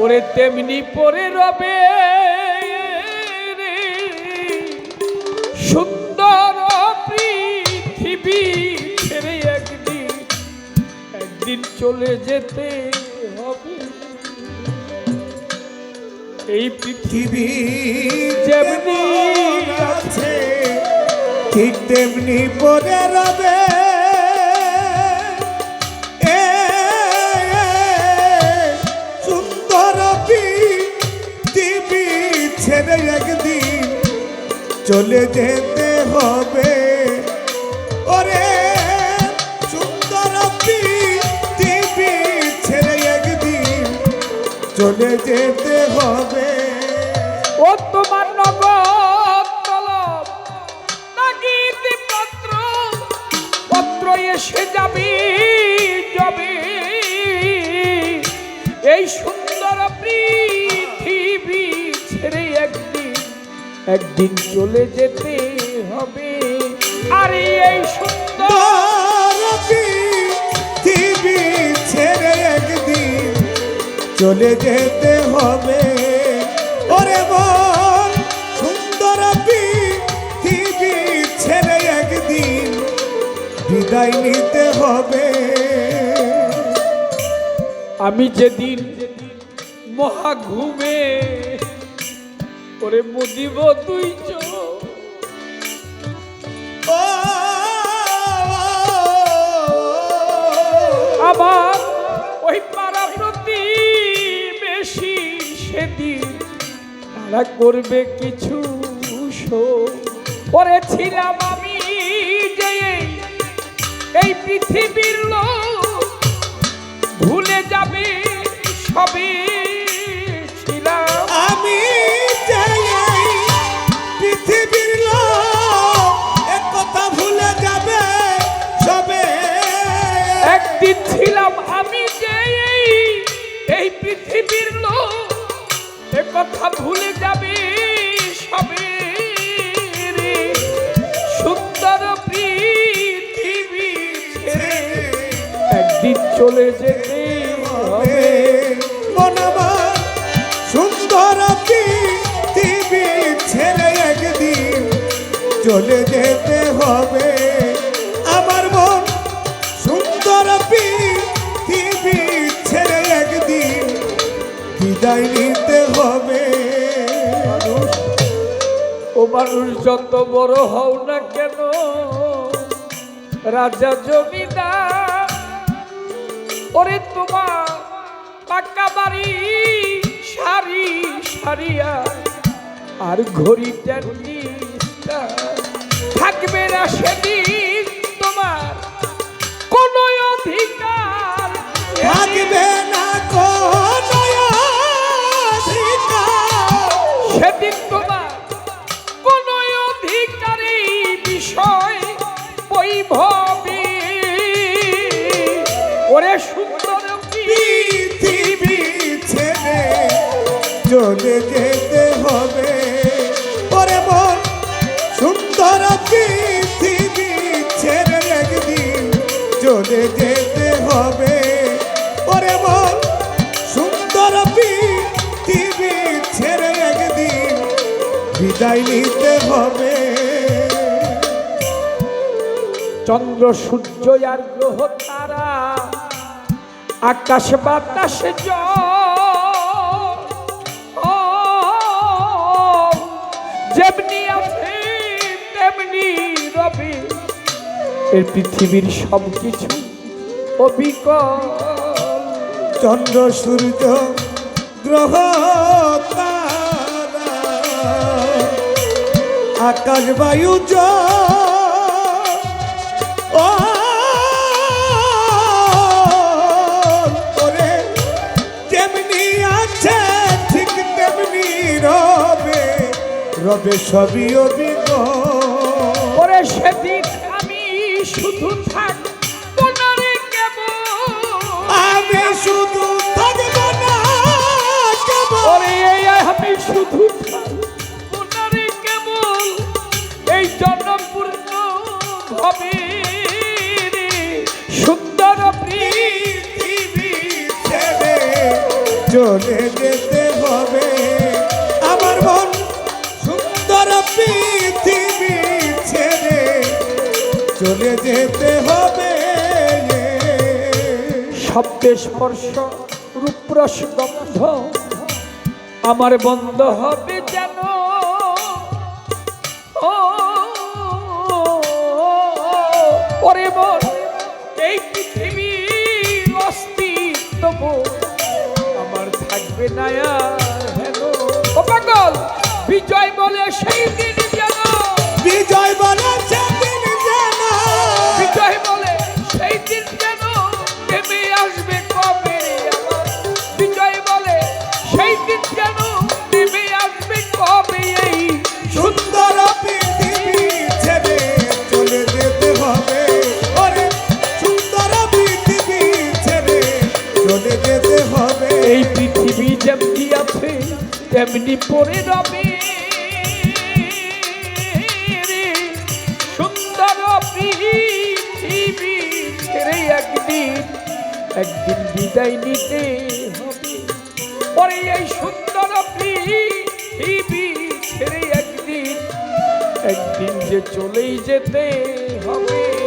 ওরে তেমনি পরে রবে সুন্দর পৃথিবী ছেড়ে একদিন একদিন চলে যেতে হবে। এই পৃথিবী যেমনি আছে, ঠিক তেমনি পরে রবে চলে যেতে হবে। ওরে সুন্দর পৃথিবী ছেড়ে একদিন চলে যেতে হবে। ও তোমার পত্র পত্র এসে যাবি, যাবে। এই সুন্দর পৃথিবী ছেড়ে একদিন একদিন চলে যেতে হবে। আরে এই সুন্দর পৃথিবী ছেড়ে একদিন চলে যেতে হবে। ওরে বল সুন্দর পৃথিবী ছেড়ে একদিন বিদায় নিতে হবে। আমি যেদিন মহা ঘুমে ওরে মুদিব তুই আবার ওই পাড়া প্রতি বেশি সেদিন তারা করবে কিছু। করেছিলাম আমি যে এই- পৃথিবীর লোক ভুলে যাবে সবে কথা ভুলে যাবে সবে সুন্দর পৃথিবী ছেড়ে একদিন চলে যেতে হবে। সুন্দর পৃথিবী একদিন চলে যেতে হবে। আমার মন সুন্দর পৃথিবী ছেড়ে একদিন বিদায় নিতে হবে। ও মানুষ, যত বড় হও না কেন, রাজা জমিদার, ওরে তোমার পাকা বাড়ি সারি সারিয়া, আর ঘড়ি টেনিসটা থাকবে না সেদিন। সুন্দর পৃথিবী ছেড়ে চলে যেতে হবে। ওরে মন সুন্দর পৃথিবী ছেড়ে একদিন চলে যেতে হবে। ওরে মন সুন্দর পৃথিবী ছেড়ে একদিন বিদায় নিতে হবে। চন্দ্র সূর্য আর গ্রহ তারা আকাশ বাতাসে যেমনি আছে তেমনি রবে। এই পৃথিবীর সব কিছু অবিকল। চন্দ্র সূর্য গ্রহ আকাশ বায়ু জল, রবে সবই অভিজ্ঞ ওরে সেদিন আমি শুধু আমি শুধু থাকব না ওরে এই আমি শুধু মনারে কেবল। এই রে সুন্দর পৃথিবী ছেড়ে চলে যেতে হবে। যেতে হবে। শব্দে স্পর্শ, রূপরস গন্ধ। আমার বন্ধ হবে যেন। ওরে মন এই পৃথিবীর অস্তিত্ব আমার থাকবে না আর বিজয় বলে সেই দিন তেমনি পড়ে রবে। সুন্দর পৃথিবী ছেড়ে একদিন একদিন বিদায় নিতে হবে পরে এই সুন্দর পৃথিবী ছেড়ে একদিন একদিন যে চলেই যেতে হবে